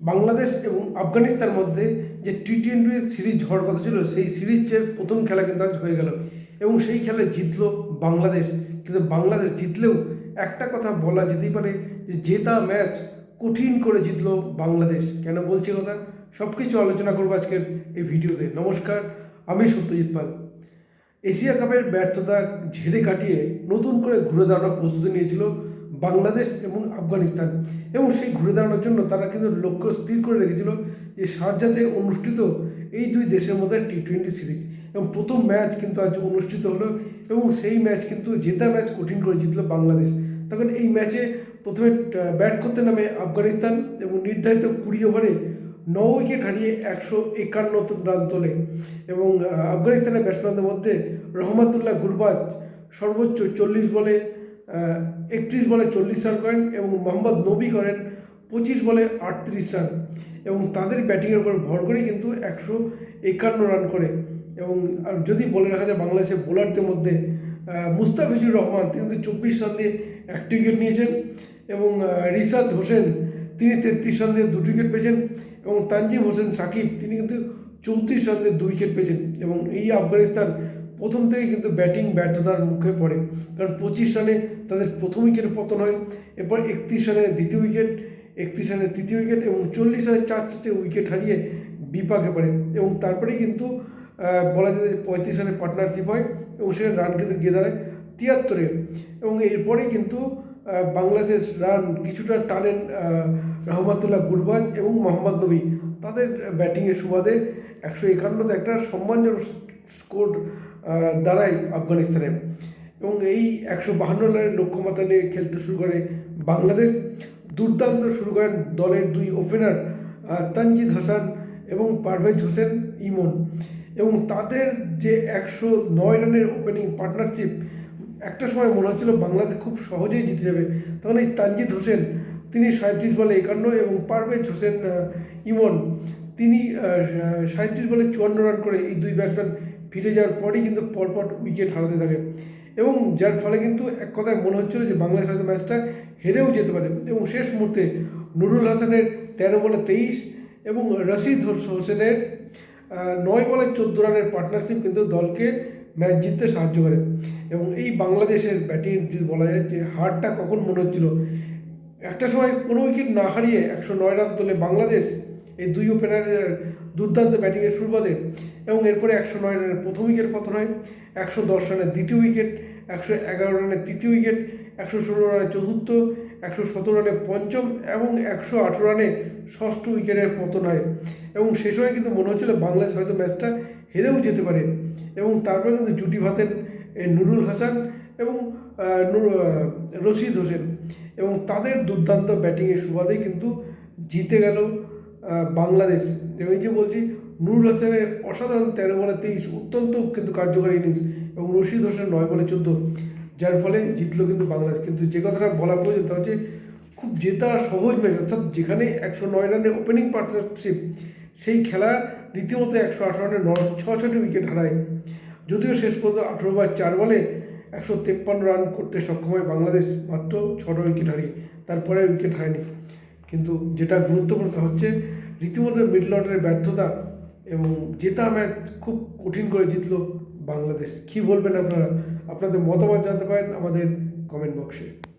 বাংলাদেশ এবং আফগানিস্তানের মধ্যে যে টি টোয়েন্টি সিরিজ হওয়ার কথা ছিল, সেই সিরিজের প্রথম খেলা কিন্তু আজ হয়ে গেল। এবং সেই খেলায় জিতলো বাংলাদেশ। কিন্তু বাংলাদেশ জিতলেও একটা কথা বলা যেতেই পারে যে, জেতা ম্যাচ কঠিন করে জিতলো বাংলাদেশ। কেন বলছি কথা? সব কিছু আলোচনা করব আজকের এই ভিডিওতে। নমস্কার, আমি সত্যজিৎ পাল। এশিয়া কাপের ব্যর্থতা ঝেড়ে কাটিয়ে নতুন করে ঘুরে দাঁড়ানোর প্রস্তুতি নিয়েছিল বাংলাদেশ এবং আফগানিস্তান। এবং সেই ঘুরে দাঁড়ানোর জন্য তারা কিন্তু লক্ষ্য স্থির করে রেখেছিল যে শারজাতে অনুষ্ঠিত এই দুই দেশের মধ্যে টি টোয়েন্টি সিরিজ এবং প্রথম ম্যাচ কিন্তু আজ অনুষ্ঠিত হলো এবং সেই ম্যাচ কিন্তু জেতা ম্যাচ কঠিন করে জিতলো বাংলাদেশ। তখন এই ম্যাচে প্রথমে ব্যাট করতে নামে আফগানিস্তান এবং নির্ধারিত কুড়ি ওভারে ন উইকেট হারিয়ে একশো একান্ন রান তোলে। এবং আফগানিস্তানের ব্যাটসম্যানদের মধ্যে রহমাতুল্লাহ গুরবাজ সর্বোচ্চ চল্লিশ বলে একত্রিশ বলে চল্লিশ রান করেন এবং মোহাম্মদ নবী করেন পঁচিশ বলে আটত্রিশ রান। এবং তাদের ব্যাটিংয়ের উপর ভর করে কিন্তু একশো একান্ন রান করে। এবং আর যদি বলে রাখা যায় বাংলাদেশের বোলারদের মধ্যে মুস্তাফিজুর রহমান, তিনি কিন্তু চব্বিশ রান দিয়ে একটি উইকেট নিয়েছেন এবং রিশাদ হোসেন, তিনি তেত্রিশ রান দিয়ে দুটি উইকেট পেয়েছেন এবং তানজিম হোসেন সাকিব, তিনি কিন্তু চৌত্রিশ রান দিয়ে দুই উইকেট পেয়েছেন। এবং এই আফগানিস্তান প্রথম থেকে কিন্তু ব্যাটিং ব্যর্থতার মুখে পড়ে। কারণ পঁচিশ রানে তাদের প্রথম উইকেটে পতন হয়, এরপর একত্রিশ রানে দ্বিতীয় উইকেট, একত্রিশ রানে তৃতীয় উইকেট এবং চল্লিশ রানে চার চারটে উইকেট হারিয়ে বিপাকে পড়ে এবং তারপরেই কিন্তু বলা যায় পঁয়ত্রিশ রানে পার্টনারশিপ হয় এবং সেখানে রান কিন্তু গিয়ে দাঁড়ায় তিয়াত্তরে এবং এরপরেই কিন্তু বাংলাদেশের রান কিছুটা টানেন রহমাতুল্লাহ গুরবাজ এবং মোহাম্মদ নবী তাদের ব্যাটিংয়ের সুবাদে একশো একান্নতে একটা সম্মানজনক স্কোর দাঁড়ায় আফগানিস্তানে। এবং এই একশো বাহান্ন রানের লক্ষ্যমাত্রা নিয়ে খেলতে শুরু করে বাংলাদেশ। দুর্দান্ত শুরু করেন দলের দুই ওপেনার তানজিদ হাসান এবং পারভেজ হোসেন ইমন। এবং তাদের যে একশো নয় রানের ওপেনিং পার্টনারশিপ একটা সময় মনে হচ্ছিল বাংলাদেশ খুব সহজেই জিতে যাবে। তখন এই তানজিদ হোসেন, তিনি সাঁত্রিশ বলে একান্ন এবং পারভেজ হোসেন ইমন, তিনি সাঁত্রিশ বলে চুয়ান্ন রান করে এই দুই ব্যাটসম্যান ফিরে যাওয়ার পরেই কিন্তু পরপর উইকেট হারাতে থাকে। এবং যার ফলে কিন্তু এক কথায় মনে হচ্ছিল যে বাংলাদেশ হয়তো ম্যাচটা হেরেও যেতে পারে। এবং শেষ মুহূর্তে নুরুল হাসানের তেরো বলে তেইশ এবং রশিদ হোসেনের নয় বলে চোদ্দ রানের পার্টনারশিপ কিন্তু দলকে ম্যাচ জিততে সাহায্য করে। এবং এই বাংলাদেশের ব্যাটিং যদি বলা যায় যে হারটা কখন মনে হচ্ছিল? একটা সময় কোনো উইকেট না হারিয়ে একশো নয় রান তোলে বাংলাদেশ। এই দুই ওপেনারের দুর্দান্ত ব্যাটিংয়ের শুরুবাদে এবং এরপরে একশো নয় রানের প্রথম উইকেট পতন হয়, একশো দশ রানের দ্বিতীয় উইকেট একশো এগারো রানের তৃতীয় উইকেট একশো ষোলো রানের চতুর্থ, একশো সতেরো রানে পঞ্চম এবং একশো আঠেরো রানে ষষ্ঠ উইকেটের পতন হয়। এবং সে সময় কিন্তু মনে হচ্ছিল বাংলাদেশ হয়তো ম্যাচটা হেরেও যেতে পারে। এবং তারপরে কিন্তু জুটি ভাতেন নুরুল হাসান এবং রশিদ হোসেন। এবং তাদের দুর্দান্ত ব্যাটিংয়ের সুবাদেই কিন্তু জিতে গেল বাংলাদেশ। এই যে বলছি, নুরুল হাসানের অসাধারণ তেরো বলে তেইশ, অত্যন্ত কিন্তু কার্যকরী ইনিংস এবং রশিদ হোসেন নয় বলে চোদ্দ। যার ফলে জিতলো কিন্তু বাংলাদেশ। কিন্তু যে কথাটা বলা প্রয়োজন, তা হচ্ছে খুব জেতা সহজ ম্যাচ অর্থাৎ যেখানে একশো নয় রানের ওপেনিং পার্টনারশিপ সেই খেলা রীতিমতো একশো আঠারো রানে ন ছ ছটি উইকেট হারায়। যদিও শেষ পর্যন্ত আঠেরো বার চার বলে একশো তেপ্পান্ন রান করতে সক্ষম হয় বাংলাদেশ, মাত্র ছটা উইকেট হারিয়ে, তারপরে উইকেট হারায়নি কিন্তু যেটা গুরুত্বপূর্ণ হচ্ছে রীতিমতো মিডল অর্ডারের ব্যর্থতা এবং জেতা ম্যাচ খুব কঠিন করে জিতল বাংলাদেশ। কী বলবেন আপনারা? আপনাদের মতামত জানতে পারেন আমাদের কমেন্ট বক্সে